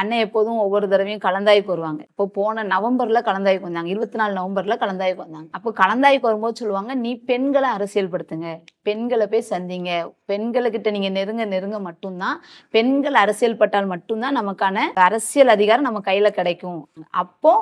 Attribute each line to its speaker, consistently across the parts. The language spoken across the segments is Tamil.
Speaker 1: அண்ணன் எப்போதும் ஒவ்வொரு தடவையும் கலந்தாய்க்கு வருவாங்க. இப்போ போன நவம்பர்ல கலந்தாய்க்கு வந்தாங்க. இருபத்தி நாலு நவம்பர்ல கலந்தாய்க்கு வந்தாங்க. அப்போ கலந்தாய்க்கு வரும்போது சொல்லுவாங்க நீ பெண்களை அரசியல்படுத்துங்க. பெண்களை போய் சந்திங்க. பெண்களுக்கிட்ட நீங்க நெருங்க நெருங்க மட்டும்தான். பெண்கள் அரசியல் பட்டால் மட்டும்தான் நமக்கான அரசியல் அதிகாரம் நம்ம கையில கிடைக்கும். அப்போ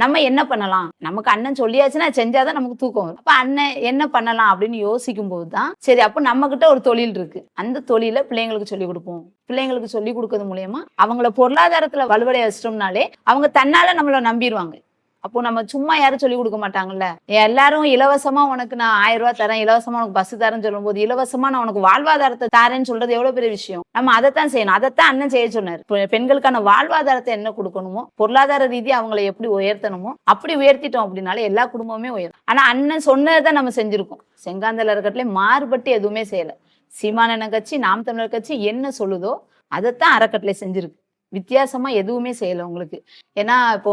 Speaker 1: நம்ம என்ன பண்ணலாம்? நமக்கு அண்ணன் சொல்லியாச்சுன்னா செஞ்சாதான் நமக்கு தூக்கம் வரும். அப்ப அண்ணன் என்ன பண்ணலாம் அப்படின்னு யோசிக்கும் போது தான் சரி அப்போ நம்ம கிட்ட ஒரு தொழில் இருக்கு. அந்த தொழிலை பிள்ளைங்களுக்கு சொல்லி கொடுப்போம். பிள்ளைங்களுக்கு சொல்லி கொடுக்கறது மூலியமா அவங்கள பொருளாதாரத்துல வலுவடைய வச்சிட்டோம்னாலே அவங்க தன்னால நம்மள நம்பிடுவாங்க அப்போ நம்ம சும்மா யாரும் சொல்லி கொடுக்க மாட்டாங்கல்ல? எல்லாரும் இலவசமா உனக்கு நான் ஆயிரம் ரூபாய் தரேன். இலவசமா உனக்கு பஸ் தரேன்னு சொல்லும்போது இலவசமா நான் உனக்கு வாழ்வாதாரத்தை தரேன்னு சொல்றது எவ்வளவு பெரிய விஷயம்? நம்ம அதைத்தான் செய்யணும். அதைத்தான் அண்ணன் செய்ய சொன்னார். பெண்களுக்கான வாழ்வாதாரத்தை என்ன கொடுக்கணுமோ பொருளாதார ரீதியா அவங்களை எப்படி உயர்த்தணுமோ அப்படி உயர்த்திட்டோம் அப்படின்னாலே எல்லா குடும்பமே உயரும். ஆனா அண்ணன் சொன்னதை நம்ம செஞ்சிருக்கோம். செங்காந்தல இருக்கட்டுல மாறுபட்டு எதுவுமே செய்யல. சீமான கட்சி நாம் தமிழர் கட்சி என்ன சொல்லுதோ அதைத்தான் அறக்கட்டளை செஞ்சிருக்கு. வித்தியாசமா எதுவுமே செய்யல உங்களுக்கு. ஏன்னா இப்போ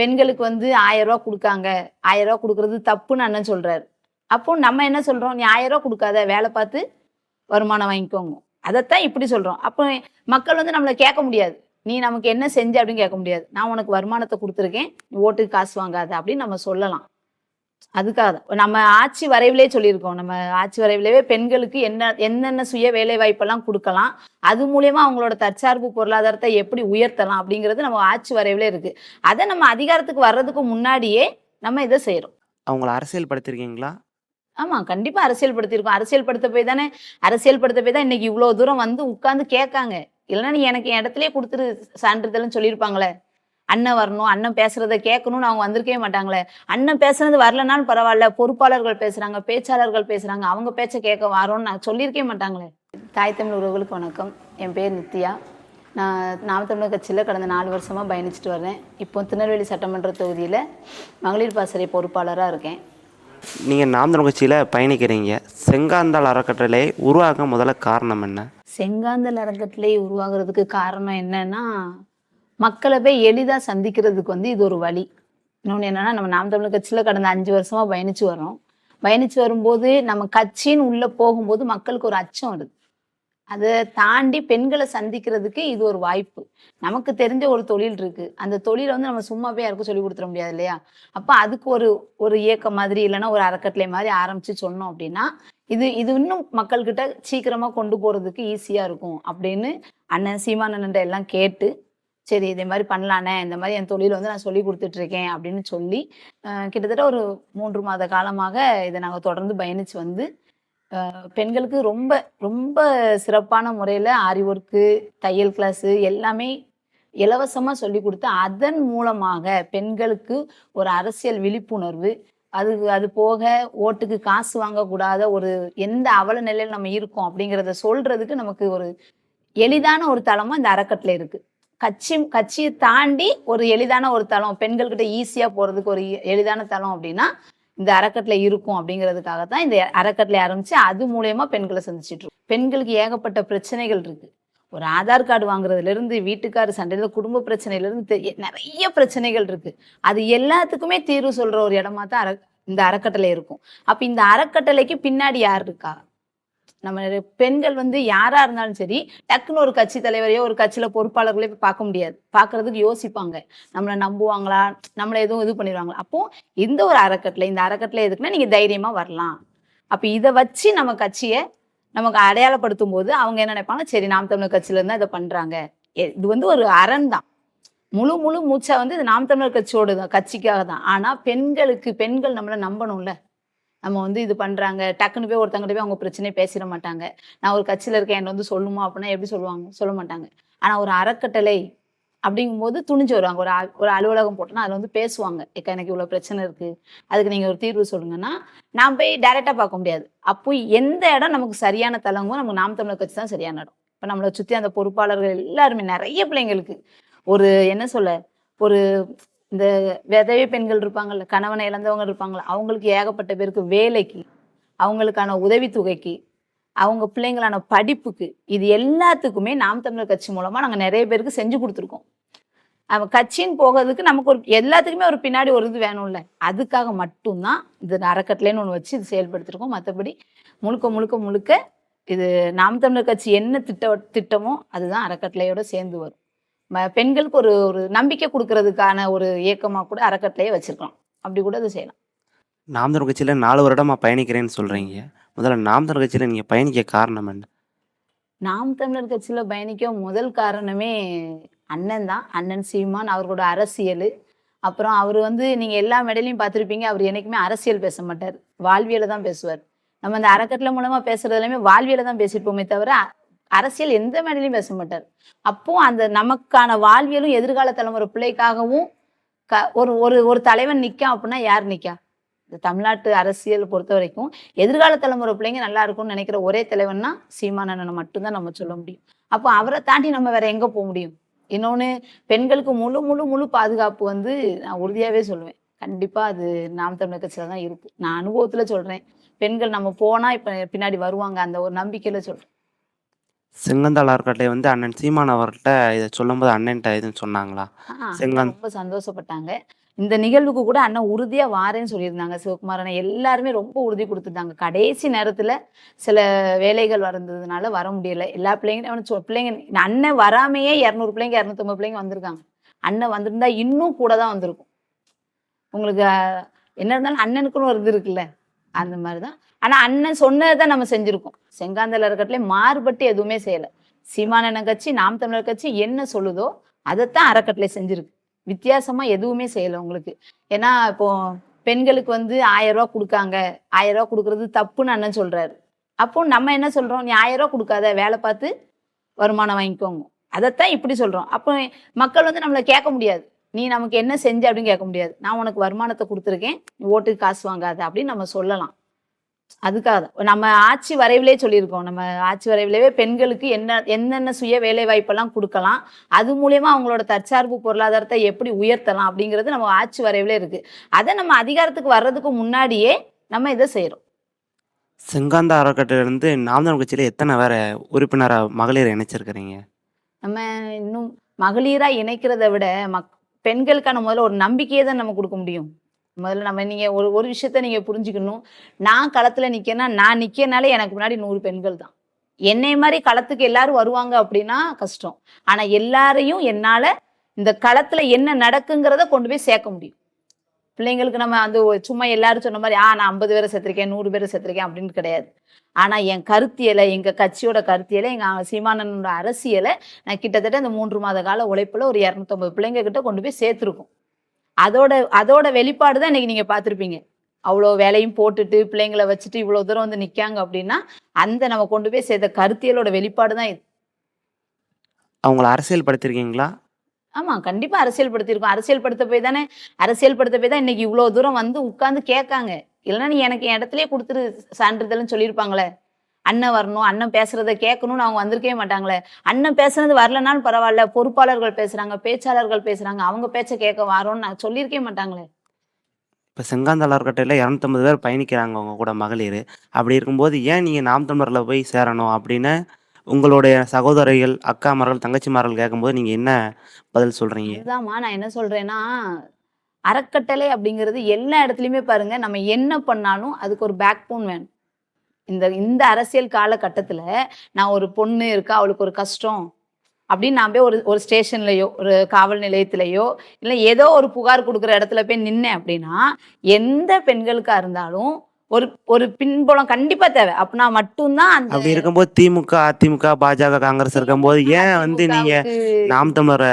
Speaker 1: பெண்களுக்கு வந்து ஆயிரம் ரூபா கொடுக்காங்க. ஆயிரம் ரூபா கொடுக்கறது தப்புன்னு அண்ணன் சொல்றாரு. அப்போ நம்ம என்ன சொல்றோம்? நீ ஆயிரம் ரூபா கொடுக்காத வேலை பார்த்து வருமானம் வாங்கிக்கோங்க. அதைத்தான் இப்படி சொல்றோம். அப்போ மக்கள் வந்து நம்மளை கேட்க முடியாது. நீ நமக்கு என்ன செஞ்ச அப்படின்னு கேட்க முடியாது. நான் உனக்கு வருமானத்தை கொடுத்துருக்கேன். நீ ஓட்டுக்கு காசு வாங்காத அப்படின்னு நம்ம சொல்லலாம். அதுக்காக தான். நம்ம ஆட்சி வரைவிலே சொல்லியிருக்கோம். நம்ம ஆட்சி வரைவிலேயே பெண்களுக்கு என்ன என்னென்ன சுய வேலை வாய்ப்பெல்லாம் கொடுக்கலாம் அது மூலியமா அவங்களோட தற்சார்பு பொருளாதாரத்தை எப்படி உயர்த்தலாம் அப்படிங்கிறது நம்ம ஆட்சி வரைவிலே இருக்கு. அதை நம்ம அதிகாரத்துக்கு வர்றதுக்கு முன்னாடியே நம்ம இதை செய்யறோம்.
Speaker 2: அவங்கள அரசியல் படுத்திருக்கீங்களா
Speaker 1: ஆமா கண்டிப்பா அரசியல் படுத்திருக்கோம் அரசியல் படுத்த போய் தானே அரசியல் படுத்த போய் தான் இன்னைக்கு இவ்வளவு தூரம் வந்து உட்கார்ந்து கேட்காங்க. இல்லைன்னா நீ எனக்கு என் இடத்துலயே கொடுத்துரு சான்றிதழ்னு சொல்லியிருப்பாங்களே. அண்ணன் வரணும் அண்ணன் பேசுறத கேட்கணும்னு அவங்க வந்திருக்கவே மாட்டாங்களே. அண்ணன் பேசுறது வரலனாலும் பரவாயில்ல பொறுப்பாளர்கள் பேசுறாங்க பேச்சாளர்கள் பேசுறாங்க அவங்க பேச்ச கேட்க வரோம்னு நான் சொல்லியிருக்கவே மாட்டாங்களே. தாய் தமிழ் உறவுகளுக்கு வணக்கம். என் பேர் நித்யா. நான் நாம் தமிழர் கட்சியில் கடந்த நாலு வருஷமா பயணிச்சுட்டு வரேன் இப்போ திருநெல்வேலி சட்டமன்ற தொகுதியில் மகளிர் பாசறை பொறுப்பாளராக இருக்கேன்.
Speaker 2: நீங்கள் நாம் தமிழ் கட்சியில் பயணிக்கிறீங்க. செங்காந்தாள் அறக்கட்டளை உருவாக முதல்ல காரணம் என்ன?
Speaker 1: செங்காந்தல் அறக்கட்டளை உருவாகிறதுக்கு காரணம் என்னன்னா மக்களை போய் எளிதாக சந்திக்கிறதுக்கு வந்து இது ஒரு வழி. இன்னொன்று என்னன்னா நம்ம நாம் தமிழர் கட்சியில் கடந்த அஞ்சு வருஷமாக பயணிச்சு வரோம் பயணிச்சு வரும்போது நம்ம கட்சின்னு உள்ளே போகும்போது மக்களுக்கு ஒரு அச்சம் வருது. அதை தாண்டி பெண்களை சந்திக்கிறதுக்கு இது ஒரு வாய்ப்பு. நமக்கு தெரிஞ்ச ஒரு தொழில் இருக்கு. அந்த தொழிலை வந்து நம்ம சும்மா போய் யாருக்கும் சொல்லி கொடுத்துட முடியாது இல்லையா? அப்போ அதுக்கு ஒரு ஒரு இயக்கம் மாதிரி இல்லைன்னா ஒரு அறக்கட்டளை மாதிரி ஆரம்பிச்சு சொன்னோம் அப்படின்னா இது இது இன்னும் மக்கள்கிட்ட சீக்கிரமா கொண்டு போறதுக்கு ஈஸியா இருக்கும் அப்படின்னு அண்ணன் சீமானண்ட எல்லாம் கேட்டு சரி இதே மாதிரி பண்ணலானே இந்த மாதிரி என் தொழில் வந்து நான் சொல்லி கொடுத்துட்ருக்கேன் அப்படின்னு சொல்லி கிட்டத்தட்ட ஒரு மூன்று மாத காலமாக இதை நாங்கள் தொடர்ந்து பயணித்து வந்து பெண்களுக்கு ரொம்ப ரொம்ப சிறப்பான முறையில் ஆரி ஒர்க்கு தையல் கிளாஸு எல்லாமே இலவசமாக சொல்லி கொடுத்து அதன் மூலமாக பெண்களுக்கு ஒரு அரசியல் விழிப்புணர்வு அது அது போக ஓட்டுக்கு காசு வாங்கக்கூடாத ஒரு எந்த அவல நிலையில் நம்ம இருக்கோம் அப்படிங்கிறத சொல்கிறதுக்கு நமக்கு ஒரு எளிதான ஒரு தளமாக இந்த அறக்கட்டளை இருக்குது கட்சி கட்சியை தாண்டி ஒரு எளிதான ஒரு தளம். பெண்கள்கிட்ட ஈஸியாக போகிறதுக்கு ஒரு எளிதான தளம் அப்படின்னா இந்த அறக்கட்டளை இருக்கும் அப்படிங்கிறதுக்காக தான் இந்த அறக்கட்டளை ஆரம்பித்து அது மூலயமா பெண்களை சந்திச்சிட்டு இருக்கோம். பெண்களுக்கு ஏகப்பட்ட பிரச்சனைகள் இருக்குது ஒரு ஆதார் கார்டு வாங்குறதுலேருந்து வீட்டுக்காரு சண்டையில குடும்ப பிரச்சனையில இருந்து நிறைய பிரச்சனைகள் இருக்குது அது எல்லாத்துக்குமே தீர்வு சொல்கிற ஒரு இடமா தான் அற இந்த அறக்கட்டளை இருக்கும். அப்போ இந்த அறக்கட்டளைக்கு பின்னாடி யார் இருக்கா? நம்ம பெண்கள் வந்து யாரா இருந்தாலும் சரி டக்குன்னு ஒரு கட்சி தலைவரையோ ஒரு கட்சியில பொறுப்பாளர்களையோ போய் பார்க்க முடியாது. பார்க்குறதுக்கு யோசிப்பாங்க. நம்மளை நம்புவாங்களா? நம்மளை எதுவும் இது பண்ணிடுவாங்களா? அப்போ இந்த ஒரு அறக்கட்டளை இந்த அறக்கட்டளை எதுக்குன்னா நீங்க தைரியமா வரலாம். அப்ப இதை வச்சு நம்ம கட்சியை நமக்கு அடையாளப்படுத்தும் போது அவங்க என்ன நினைப்பாங்க? சரி நாம் தமிழர் கட்சியில இருந்தா இதை பண்றாங்க. எ- இது வந்து ஒரு அரண் தான். முழு முழு மூச்சா வந்து இது நாம் தமிழர் கட்சியோட தான் கட்சிக்காக தான் ஆனா பெண்களுக்கு பெண்கள் நம்மளை நம்பணும்ல. நம்ம வந்து இது பண்றாங்க. டக்குன்னு போய் ஒருத்தங்கிட்ட போய் அவங்க பிரச்சனையை பேசிட மாட்டாங்க. நான் ஒரு கட்சியில இருக்கேன் என்ன வந்து சொல்லுமா அப்படின்னா எப்படி சொல்லுவாங்க? சொல்ல மாட்டாங்க. ஆனா ஒரு அறக்கட்டளை அப்படிங்கும்போது துணிஞ்சு வருவாங்க. ஒரு அ- ஒரு அலுவலகம் போட்டோன்னா அதுல வந்து பேசுவாங்க. ஏக்கா எனக்கு இவ்வளவு பிரச்சனை இருக்கு. அதுக்கு நீங்க ஒரு தீர்வு சொல்லுங்கன்னா நான் போய் டைரக்டா பார்க்க முடியாது. அப்போ எந்த இடம் நமக்கு சரியான தளமோ நமக்கு நாம் தமிழர் கட்சி தான் சரியான இடம். இப்போ நம்மளை சுத்தி அந்த பொறுப்பாளர்கள் எல்லாருமே நிறைய பிள்ளைங்களுக்கு ஒரு என்ன சொல்ல? ஒரு இந்த விதவை பெண்கள் இருப்பாங்கல்ல கணவனை இழந்தவங்க இருப்பாங்கல்ல அவங்களுக்கு ஏகப்பட்ட பேருக்கு வேலைக்கு அவங்களுக்கான உதவித்தொகைக்கு அவங்க பிள்ளைங்களான படிப்புக்கு இது எல்லாத்துக்குமே நாம் தமிழர் கட்சி மூலமாக நாங்கள் நிறைய பேருக்கு செஞ்சு கொடுத்துருக்கோம். அவன் கட்சின்னு போகிறதுக்கு நமக்கு ஒரு எல்லாத்துக்குமே ஒரு பின்னாடி ஒரு இது வேணும்ல. அதுக்காக மட்டும்தான் இது அறக்கட்டளைன்னு ஒன்று வச்சு இது செயல்படுத்திருக்கோம். மற்றபடி முழுக்க முழுக்க முழுக்க இது நாம் தமிழர் கட்சி என்ன திட்ட திட்டமோ அதுதான் அறக்கட்டளையோட சேர்ந்து வரும். பெண்களுக்கு ஒரு ஒரு நம்பிக்கை கொடுக்கறதுக்கான ஒரு இயக்கமா கூட அறக்கட்டளையே வச்சிருக்கலாம். அப்படி கூட அது செய்யலாம்.
Speaker 2: நாம் தமிழர் கட்சியில் நாலு வருடமாக பயணிக்கிறேன்னு சொல்கிறீங்க முதல்ல நாம் தமிழர் கட்சியில் நீங்கள் பயணிக்க காரணம் என்ன?
Speaker 1: நாம் தமிழர் கட்சியில பயணிக்க முதல் காரணமே அண்ணன் தான். அண்ணன் சீமான் அவர்களோட அரசியல். அப்புறம் அவர் வந்து நீங்க எல்லா மேடையிலையும் பார்த்திருப்பீங்க. அவர் என்னைக்குமே அரசியல் பேச மாட்டார். வாழ்வியலை தான் பேசுவார். நம்ம அந்த அறக்கட்டளை மூலமா பேசுறது எல்லாமே வாழ்வியலை தான் பேசியிருப்போமே தவிர அரசியல் எந்த மேடையிலும் பேச மாட்டார். அப்போ அந்த நமக்கான வாழ்வியலும் எதிர்கால தலைமுறை பிள்ளைக்காகவும் க ஒரு ஒரு ஒரு தலைவன் நிற்கான் அப்படின்னா யார் நிற்கா இந்த தமிழ்நாட்டு அரசியல் பொறுத்த வரைக்கும் எதிர்கால தலைமுறை பிள்ளைங்க நல்லா இருக்கும்னு நினைக்கிற ஒரே தலைவன்னா சீமானண்ணனை மட்டும்தான் நம்ம சொல்ல முடியும். அப்போ அவரை தாண்டி நம்ம வேற எங்க போக முடியும்? இன்னொன்று பெண்களுக்கு முழு முழு முழு பாதுகாப்பு வந்து நான் உறுதியாகவே சொல்லுவேன். கண்டிப்பாக அது நாம் தமிழர் கட்சியில் தான் இருக்குது நான் அனுபவத்தில் சொல்கிறேன் பெண்கள் நம்ம போனால் இப்போ பின்னாடி வருவாங்க. அந்த ஒரு நம்பிக்கையில் சொல்கிறேன்
Speaker 2: செங்கந்தாள் அறக்கட்டளை வந்து அண்ணன் சீமான் அவர்கிட்ட இதை சொல்லும்போது அண்ணன்ட்ட எதுவும் சொன்னாங்களா?
Speaker 1: ஆ, அண்ணா ரொம்ப சந்தோஷப்பட்டாங்க. இந்த நிகழ்வுக்கு கூட அண்ணன் உறுதியா வாரேன்னு சொல்லியிருந்தாங்க சிவகுமாரனை எல்லாருமே ரொம்ப உறுதி கொடுத்துட்டாங்க. கடைசி நேரத்துல சில வேலைகள் வந்ததுனால வர முடியல. எல்லா பிள்ளைங்க அவனு சொ- பிள்ளைங்க அண்ணன் வராமையே இரநூறு பிள்ளைங்க இரநூத்தம்பது பிள்ளைங்க வந்திருக்காங்க. அண்ணன் வந்திருந்தா இன்னும் கூட தான் வந்திருக்கும். உங்களுக்கு என்ன இருந்தாலும் அண்ணனுக்குன்னு ஒரு இது இருக்குல்ல? அந்த மாதிரி தான் ஆனா அண்ணன் சொன்னதை தான் நம்ம செஞ்சிருக்கோம். செங்காந்தல அறக்கட்டளை மாறுபட்டு எதுவுமே செய்யலை. சீமானன கட்சி நாம் தமிழர் கட்சி என்ன சொல்லுதோ அதைத்தான் அறக்கட்டளை செஞ்சிருக்கு. வித்தியாசமா எதுவுமே செய்யலை உங்களுக்கு. ஏன்னா இப்போ பெண்களுக்கு வந்து ஆயிரம் ரூபா கொடுக்காங்க. ஆயிரம் ரூபா கொடுக்கறது தப்புன்னு அண்ணன் சொல்றாரு. அப்போ நம்ம என்ன சொல்றோம்? நீ ஆயிரம் ரூபா கொடுக்காத வேலை பார்த்து வருமானம் வாங்கிக்கோங்க. அதைத்தான் இப்படி சொல்றோம். அப்போ மக்கள் வந்து நம்மளை கேட்க முடியாது. நீ நமக்கு என்ன செஞ்ச அப்படின்னு கேட்க முடியாது. நான் உனக்கு வருமானத்தை கொடுத்துருக்கேன். நீ ஓட்டுக்கு காசு வாங்காத அப்படின்னு நம்ம சொல்லலாம். அதுக்காக தான். நம்ம ஆட்சி வரைவிலே சொல்லியிருக்கோம். நம்ம ஆட்சி வரைவிலேயே பெண்களுக்கு என்ன என்னென்ன சுய வேலை வாய்ப்பெல்லாம் கொடுக்கலாம் அது மூலியமா அவங்களோட தற்சார்பு பொருளாதாரத்தை எப்படி உயர்த்தலாம் அப்படிங்கிறது நம்ம ஆட்சி வரைவிலே இருக்கு. அதை நம்ம அதிகாரத்துக்கு வர்றதுக்கு முன்னாடியே நம்ம இதை செய்றோம்
Speaker 2: செங்காந்த அறக்கட்டளையிலேருந்து நாம் தமிழர் கட்சியில் எத்தனை வேற உறுப்பினராக மகளிர் இணைச்சிருக்கிறீங்க?
Speaker 1: நம்ம இன்னும் மகளிரா இணைக்கிறத விட மக் பெண்களுக்கான முதல்ல ஒரு நம்பிக்கையை தான் நம்ம கொடுக்க முடியும். முதல்ல நம்ம நீங்க ஒரு ஒரு விஷயத்த நீங்க புரிஞ்சுக்கணும். நான் களத்துல நிக்கேன்னா நான் நிக்கனாலே எனக்கு முன்னாடி நூறு பெண்கள் தான். என்னை மாதிரி களத்துக்கு எல்லாரும் வருவாங்க அப்படின்னா கஷ்டம். ஆனா எல்லாரையும் என்னால் இந்த களத்துல என்ன நடக்குங்கிறத கொண்டு போய் சேர்க்க முடியும். பிள்ளைங்களுக்கு நம்ம அந்த சும்மா எல்லாரும் சொன்ன மாதிரி ஆ நான் ஐம்பது பேரை சேர்த்துருக்கேன் நூறு பேரை சேர்த்துருக்கேன் அப்படின்னு கிடையாது. ஆனா என் கருத்தியலை எங்க கட்சியோட கருத்தியலை எங்க சீமானனோட அரசியலை நான் கிட்டத்தட்ட இந்த மூன்று மாத கால உழைப்பில் ஒரு இரநூத்தம்பது பிள்ளைங்க கிட்ட கொண்டு போய் சேர்த்துருக்கோம். அதோட அதோட வெளிப்பாடு தான் இன்னைக்கு நீங்க பார்த்திருப்பீங்க. அவ்வளோ வேலையும் போட்டுட்டு பிள்ளைங்களை வச்சுட்டு இவ்வளோ தூரம் வந்து நிக்காங்க அப்படின்னா அந்த நம்ம கொண்டு போய் சேர்த்த கருத்தியலோட வெளிப்பாடு தான் இது.
Speaker 2: அவங்கள அரசியல் படுத்திருக்கீங்களா
Speaker 1: ஆமா கண்டிப்பா அரசியல் படுத்திருக்கோம் அரசியல் படுத்த போய் தானே அரசியல் படுத்த போய் தான் இன்னைக்கு இவ்வளோ தூரம் வந்து உட்கார்ந்து கேட்காங்க. இல்லைன்னா நீ எனக்கு என் இடத்துலயே கொடுத்துரு சான்றிதழ்னு சொல்லியிருப்பாங்களே. அண்ணன் வரணும் அண்ணன் பேசுறத கேட்கணும்னு அவங்க வந்திருக்கவே மாட்டாங்களே. அண்ணன் பேசுனது வரலனாலும் பரவாயில்ல பொறுப்பாளர்கள் பேசுறாங்க பேச்சாளர்கள் பேசுறாங்க அவங்க பேச்ச கேட்க வரோம்னு நான் சொல்லியிருக்கவே மாட்டாங்களே.
Speaker 2: இப்போ செங்காந்தாள் அறக்கட்டளையில் இரநூத்தம்பது பேர் பயணிக்கிறாங்க அவங்க கூட மகளிர். அப்படி இருக்கும்போது ஏன் நீங்கள் நாம் தமிழரில் போய் சேரணும் அப்படின்னு உங்களுடைய சகோதரிகள் அக்காமார்கள் தங்கச்சிமார்கள் கேட்கும்போது நீங்கள் என்ன பதில் சொல்கிறீங்க
Speaker 1: அதுதாம்மா நான் என்ன சொல்றேன்னா அறக்கட்டளை அப்படிங்கிறது எல்லா இடத்துலையுமே பாருங்க நம்ம என்ன பண்ணாலும் அதுக்கு ஒரு பேக் போன் வேணும். இந்த இந்த அரசியல் காலகட்டத்துல நான் ஒரு பொண்ணு இருக்கா அவளுக்கு ஒரு கஷ்டம் அப்படின்னு நான் போய் ஒரு ஒரு ஸ்டேஷன்லயோ ஒரு காவல் நிலையத்திலயோ இல்லை ஏதோ ஒரு புகார் கொடுக்குற இடத்துல போய் நின்னேன் அப்படின்னா எந்த பெண்களுக்கா இருந்தாலும் ஒரு ஒரு பின்புலம் கண்டிப்பா தேவை. அப்படின்னா மட்டும்தான் அந்த
Speaker 2: அப்படி இருக்கும்போது திமுக அதிமுக பாஜக காங்கிரஸ் இருக்கும்போது ஏன் வந்து
Speaker 1: அதிமுகவுக்கு
Speaker 2: நாம் தமிழரை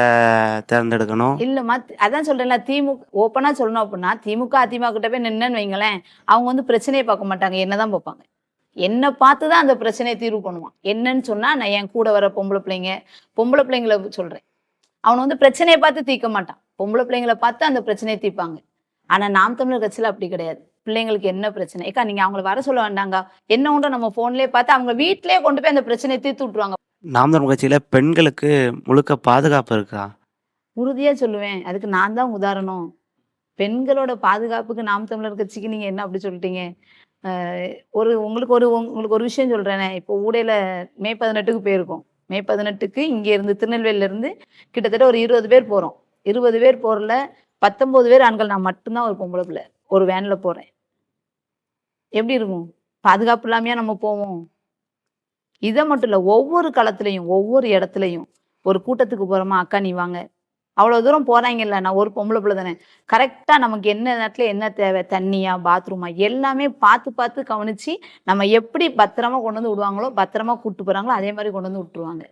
Speaker 2: தேர்ந்தெடுக்கணும்?
Speaker 1: இல்லம்மா அதான் சொல்றேன்ல திமுக ஓப்பனா சொல்லணும் அப்படின்னா திமுக அதிமுக கிட்ட போய் நின்னேன்னு வைங்களேன் அவங்க வந்து பிரச்சனையை பார்க்க மாட்டாங்க என்னதான் பார்ப்பாங்க. என்னை பார்த்து தான் அந்த பிரச்சனையை தீர்வு பண்ணுவான். என்னன்னு சொன்னா நான் என் கூட வர பொம்பளை பிள்ளைங்க பொம்பளை பிள்ளைங்களை சொல்றேன். அவன் வந்து பிரச்சனையை பார்த்து தீர்க்க மாட்டான். பொம்பளை பிள்ளைங்களை பார்த்து அந்த பிரச்சனையை தீர்ப்பாங்க. ஆனா நாம் தமிழர் கட்சியில அப்படி கிடையாது. பிள்ளைங்களுக்கு என்ன பிரச்சனை? ஏக்கா நீங்க அவங்கள வர சொல்ல வேண்டாங்க. என்ன உண்டோ நம்ம போன்லயே பார்த்து அவங்க வீட்டிலேயே கொண்டு போய் அந்த பிரச்சனையை தீர்த்து விட்டுருவாங்க.
Speaker 2: நாம் தமிழ் கட்சியில் பெண்களுக்கு முழுக்க பாதுகாப்பு இருக்கா?
Speaker 1: உறுதியா சொல்லுவேன். அதுக்கு நான் தான் உதாரணம். பெண்களோட பாதுகாப்புக்கு நாம் தமிழர் கட்சிக்கு நீங்க என்ன அப்படி சொல்லிட்டீங்க? ஒரு உங்களுக்கு ஒரு உங்களுக்கு ஒரு விஷயம் சொல்கிறேனே இப்போ ஊடையில் மே பதினெட்டுக்கு போயிருக்கோம். மே பதினெட்டுக்கு இங்கேருந்து திருநெல்வேலியிலேருந்து கிட்டத்தட்ட ஒரு இருபது பேர் போகிறோம் இருபது பேர் போகிறல பத்தொம்போது பேர் ஆண்கள். நான் மட்டும்தான் ஒரு பொம்பளை பிள்ளை. ஒரு வேனில் போகிறேன் எப்படி இருக்கும்? பாதுகாப்பு இல்லாமையா நம்ம போவோம்? இதை மட்டும் இல்லை ஒவ்வொரு களத்துலையும் ஒவ்வொரு இடத்துலையும் ஒரு கூட்டத்துக்கு போகிறோமா அக்கா நீ வாங்க. அவ்வளோ தூரம் போகிறாங்கல்ல நான் ஒரு பொம்பளை பிள்ளை தானே. கரெக்டாக நமக்கு என்ன நேரத்தில் என்ன தேவை? தண்ணியா பாத்ரூமா எல்லாமே பார்த்து பார்த்து கவனித்து நம்ம எப்படி பத்திரமா கொண்டு வந்து விடுவாங்களோ பத்திரமா கூப்பிட்டு போகிறாங்களோ அதே மாதிரி கொண்டு வந்து விட்டுருவாங்க.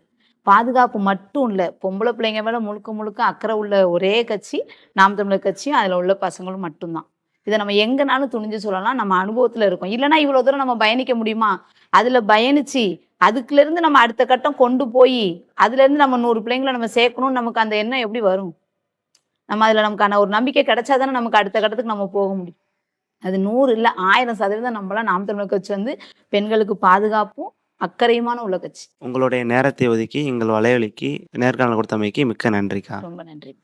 Speaker 1: பாதுகாப்பு மட்டும் இல்லை பொம்பளை பிள்ளைங்க மேலே முழுக்க முழுக்க அக்கறை உள்ள ஒரே கட்சி நாம் தமிழர் கட்சியும் அதில் உள்ள பசங்களும் மட்டும்தான். இதை நம்ம எங்கனாலும் துணிஞ்சு சொல்லலாம் நம்ம அனுபவத்தில் இருக்கோம். இல்லைன்னா இவ்வளோ தூரம் நம்ம பயணிக்க முடியுமா? அதில் பயணிச்சு அதுக்குலேருந்து நம்ம அடுத்த கட்டம் கொண்டு போய் அதுலேருந்து நம்ம நூறு பிள்ளைங்களை நம்ம சேர்க்கணும்னு நமக்கு அந்த எண்ணம் எப்படி வரும்? நம்ம அதில் நமக்கான ஒரு நம்பிக்கை கிடைச்சா தானே நமக்கு அடுத்த கட்டத்துக்கு நம்ம போக முடியும். அது நூறு இல்லை ஆயிரம் சதவீதம் நம்மளாம் நாம் தமிழர் கட்சி வந்து பெண்களுக்கு பாதுகாப்பும் அக்கறையுமான உள்ள கட்சி.
Speaker 2: உங்களுடைய நேரத்தை ஒதுக்கி எங்கள் வலைவலிக்கு நேர்காணல் கொடுத்தமைக்கு மிக்க நன்றிக்கா.
Speaker 1: ரொம்ப நன்றி.